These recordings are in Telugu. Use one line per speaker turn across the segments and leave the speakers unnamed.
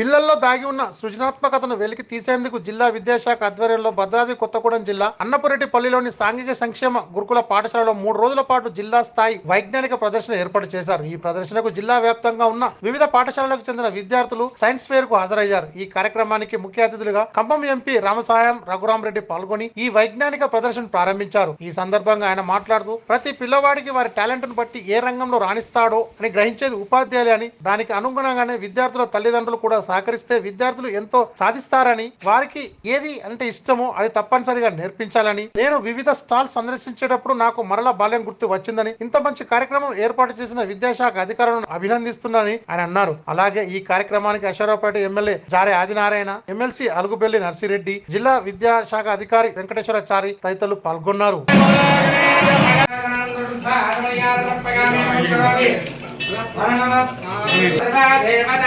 పిల్లల్లో దాగి ఉన్న సృజనాత్మకతను వెలికి తీసేందుకు జిల్లా విద్యాశాఖ ఆధ్వర్యంలో భద్రాద్రి కొత్తగూడెం జిల్లా అన్నపురెడ్డిపల్లిలోని సాంఘిక సంక్షేమ గురుకుల పాఠశాలలో మూడు రోజుల పాటు జిల్లా స్థాయి వైజ్ఞానిక ప్రదర్శన ఏర్పాటు చేశారు. ఈ ప్రదర్శనకు జిల్లా వ్యాప్తంగా ఉన్న వివిధ పాఠశాలలకు చెందిన విద్యార్థులు సైన్స్ ఫేర్కు హాజరయ్యారు. ఈ కార్యక్రమానికి ముఖ్య అతిథులుగా ఖమ్మం ఎంపీ రామసాయం రఘురామరెడ్డి పాల్గొని ఈ వైజ్ఞానిక ప్రదర్శన ప్రారంభించారు. ఈ సందర్భంగా ఆయన మాట్లాడుతూ ప్రతి పిల్లవాడికి వారి టాలెంట్ను బట్టి ఏ రంగంలో రాణిస్తాడో అని గ్రహించేది ఉపాధ్యాయులే అని దానికి అనుగుణంగానే విద్యార్థుల తల్లిదండ్రులు కూడా సహకరిస్తే విద్యార్థులు ఎంతో సాధిస్తారని వారికి ఏది అంటే ఇష్టమో అది తప్పనిసరిగా నేర్పించాలని. నేను వివిధ స్టాల్స్ సందర్శించేటప్పుడు నాకు మరల బాల్యం గుర్తు వచ్చిందని ఇంత మంచి కార్యక్రమం ఏర్పాటు చేసిన విద్యాశాఖ అధికారులను అభినందిస్తున్నానని ఆయన అన్నారు. అలాగే ఈ కార్యక్రమానికి అశ్వరావుపేట ఎమ్మెల్యే జారే ఆదినారాయణ ఎమ్మెల్సీ అలుగుబెల్లి నర్సిరెడ్డి జిల్లా విద్యాశాఖ అధికారి వెంకటేశ్వరాచారి తదితరులు పాల్గొన్నారు.
దేవత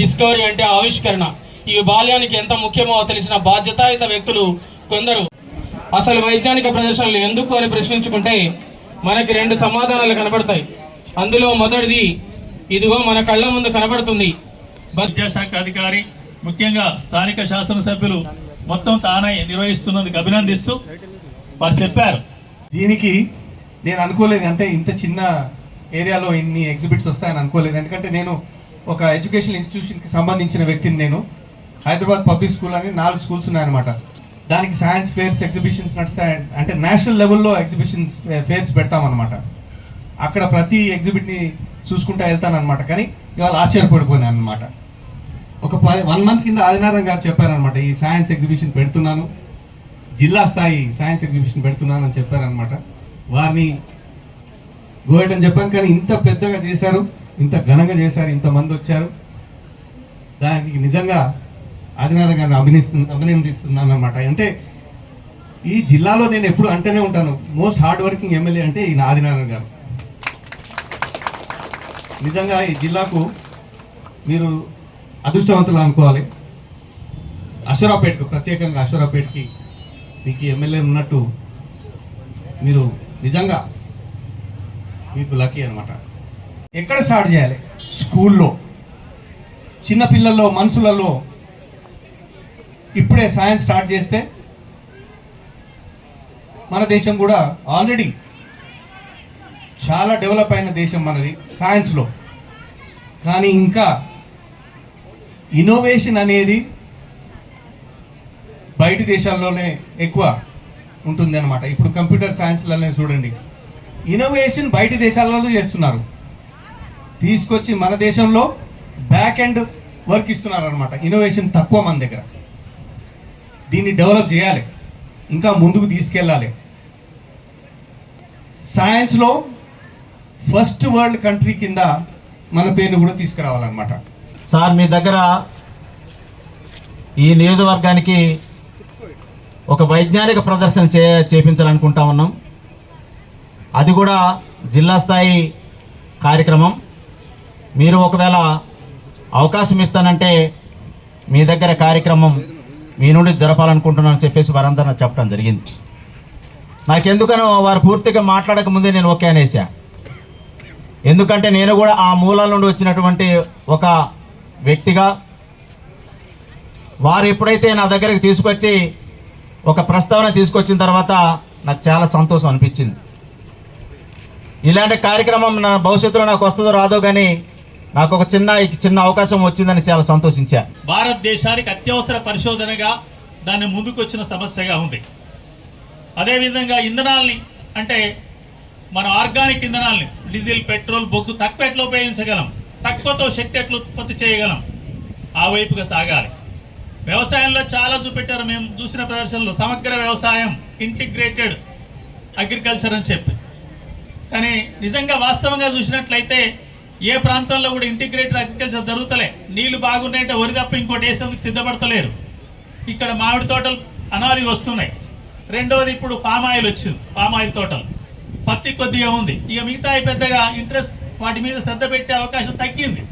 డిస్కవరీ అంటే ఆవిష్కరణ. ఇవి బాల్యానికి ఎంత ముఖ్యమో తెలిసిన బాధ్యతాయుత వ్యక్తులు కొందరు. అసలు వైజ్ఞానిక ప్రదర్శనలు ఎందుకు అని ప్రశ్నించుకుంటే మనకి రెండు సమాధానాలు కనబడతాయి. అందులో మొదటిది ఇదిగో మన కళ్ళ ముందు కనబడుతుంది.
విద్యాశాఖ అధికారి ముఖ్యంగా స్థానిక శాసనసభ్యులు మొత్తం తానై నిర్వహిస్తున్నందుకు అభినందిస్తూ వారు చెప్పారు.
దీనికి నేను అనుకోలేదు. అంటే ఇంత చిన్న ఏరియాలో ఇన్ని ఎగ్జిబిట్స్ వస్తాయని అనుకోలేదు. ఎందుకంటే నేను ఒక ఎడ్యుకేషన్ ఇన్స్టిట్యూషన్కి సంబంధించిన వ్యక్తిని నేను. హైదరాబాద్ పబ్లిక్ స్కూల్ అని నాలుగు స్కూల్స్ ఉన్నాయన్నమాట. దానికి సైన్స్ ఫేర్స్ ఎగ్జిబిషన్స్ నడుస్తాయి. అంటే నేషనల్ లెవెల్లో ఎగ్జిబిషన్స్ ఫేర్స్ పెడతామన్నమాట. అక్కడ ప్రతి ఎగ్జిబిట్ని చూసుకుంటూ వెళ్తానన్నమాట. కానీ ఇవాళ ఆశ్చర్యపడిపోయాను అనమాట ఒక పది వన్ మంత్ కింద ఆదినారాయణ గారు చెప్పారనమాట ఈ సైన్స్ ఎగ్జిబిషన్ పెడుతున్నాను. జిల్లా స్థాయి సైన్స్ ఎగ్జిబిషన్ పెడుతున్నాను అని చెప్పారనమాట వారిని గోయటం చెప్పాను. కానీ ఇంత పెద్దగా చేశారు. ఇంత ఘనంగా చేశారు ఇంతమంది వచ్చారు. దానికి నిజంగా ఆదినారాయణ గారిని అభినందిస్తు అభినందిస్తున్నాను అనమాట అంటే ఈ జిల్లాలో నేను ఎప్పుడు అంటేనే ఉంటాను మోస్ట్ హార్డ్ వర్కింగ్ ఎమ్మెల్యే అంటే ఈయన ఆదినారాయణ గారు. నిజంగా ఈ జిల్లాకు మీరు అదృష్టవంతులు అనుకోవాలి. అశ్వరాపేటకు ప్రత్యేకంగా అశ్వరాపేటకి మీకు ఎమ్మెల్యే ఉన్నట్టు మీరు నిజంగా మీకు లక్కీ అనమాట ఎక్కడ స్టార్ట్ చేయాలి? స్కూల్లో. చిన్నపిల్లల్లో మనసులలో ఇప్పుడే సైన్స్ స్టార్ట్ చేస్తే మన దేశం కూడా ఆల్రెడీ చాలా డెవలప్ అయిన దేశం మనది సైన్స్లో. కానీ ఇంకా ఇన్నోవేషన్ అనేది బయట దేశాల్లోనే ఎక్కువ ఉంటుంది అనమాట ఇప్పుడు కంప్యూటర్ సైన్స్లోనే చూడండి. ఇన్నోవేషన్ బయట దేశాలలో చేస్తున్నారు. తీసుకొచ్చి మన దేశంలో బ్యాక్ ఎండ్ వర్క్ ఇస్తున్నారు అనమాట ఇన్నోవేషన్ తక్కువ మన దగ్గర. దీన్ని డెవలప్ చేయాలి. ఇంకా ముందుకు తీసుకెళ్ళాలి. సైన్స్లో ఫస్ట్ వరల్డ్ కంట్రీ కింద మన పేరును కూడా తీసుకురావాలన్నమాట.
సార్ మీ దగ్గర ఈ నియోజకవర్గానికి ఒక వైజ్ఞానిక ప్రదర్శన చే చేపించాలనుకుంటా ఉన్నాం. అది కూడా జిల్లా స్థాయి కార్యక్రమం. మీరు ఒకవేళ అవకాశం ఇస్తానంటే మీ దగ్గర కార్యక్రమం మీ నుండి జరపాలనుకుంటున్నానని చెప్పేసి వారందరూ చెప్పడం జరిగింది. నాకెందుకనో వారు పూర్తిగా మాట్లాడక ముందే నేను ఓకే అనేసా. ఎందుకంటే నేను కూడా ఆ మూలాల నుండి వచ్చినటువంటి ఒక వ్యక్తిగా వారు ఎప్పుడైతే నా దగ్గరికి తీసుకొచ్చి ఒక ప్రస్తావన తీసుకొచ్చిన తర్వాత నాకు చాలా సంతోషం అనిపించింది. ఇలాంటి కార్యక్రమం నా భవిష్యత్తులో నాకు వస్తుందో రాదో కానీ నాకు ఒక చిన్న చిన్న అవకాశం వచ్చిందని చాలా సంతోషించా.
భారతదేశానికి అత్యవసర పరిశోధనగా దాన్ని ముందుకొచ్చిన సమస్యగా ఉంది. అదేవిధంగా ఇంధనాల్ని అంటే మన ఆర్గానిక్ ఇంధనాల్ని డీజిల్ పెట్రోల్ బొగ్గు తక్కువ ఎట్లా ఉపయోగించగలం? తక్కువతో శక్తి ఎట్లా ఉత్పత్తి చేయగలం? ఆ వైపుగా సాగాలి. వ్యవసాయంలో చాలా చూపెట్టారు. మేము చూసిన ప్రదర్శనలో సమగ్ర వ్యవసాయం ఇంటిగ్రేటెడ్ అగ్రికల్చర్ అని చెప్పి. కానీ నిజంగా వాస్తవంగా చూసినట్లయితే ఏ ప్రాంతంలో కూడా ఇంటిగ్రేటెడ్ అగ్రికల్చర్ జరుగుతలే? నీళ్ళు బాగున్నాయంటే వరి తప్ప ఇంకోటి వేసేందుకు సిద్ధపడతలేరు. ఇక్కడ మామిడి తోటలు అనాది వస్తున్నాయి. రెండవది ఇప్పుడు పామ్ ఆయిల్ వచ్చింది పామ్ ఆయిల్ తోటలు. పత్తి కొద్దిగా ఉంది. ఇక మిగతా పెద్దగా ఇంట్రెస్ట్ వాటి మీద శ్రద్ధ పెట్టే అవకాశం తగ్గింది.